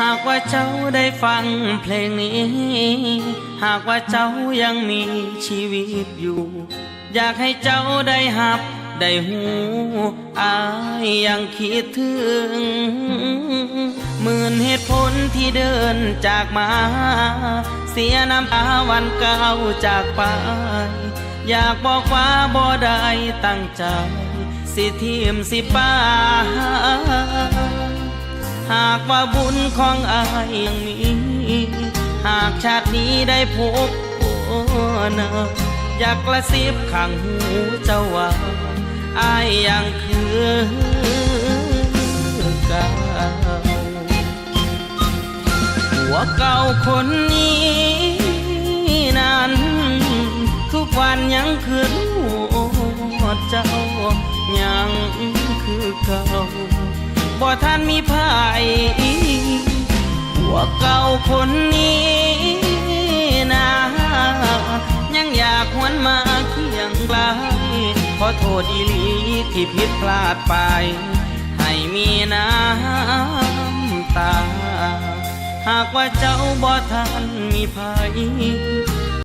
หากว่าเจ้าได้ฟังเพลงนี้ หากว่าเจ้ายังมีชีวิตอยู่ อยากให้เจ้าได้หับได้หูอายยังคิดถึงหมื่นเหตุผลที่เดินจากมา เสียน้ำตาวันเก่าจากไป อยากบอกว่าบ่ได้ตั้งใจ สิทีมสิป้า หากว่าบุญของอายยังมี หากชาตินี้ได้พบเนออยากกระซิบข้างหูเจ้าว่าอายยังคือเก่าหัวเก่าคนนี้นั้น ทุกวันยังคือรูปเจ้ายัง บ่ท่านมีภายหัวเก่าคนนี้นะยังอยากหวนมาเคียงไกลขอโทษอีหลีที่ผิดพลาดไป ให้มีน้ำตา หากว่าเจ้าบ่ทันมีภัย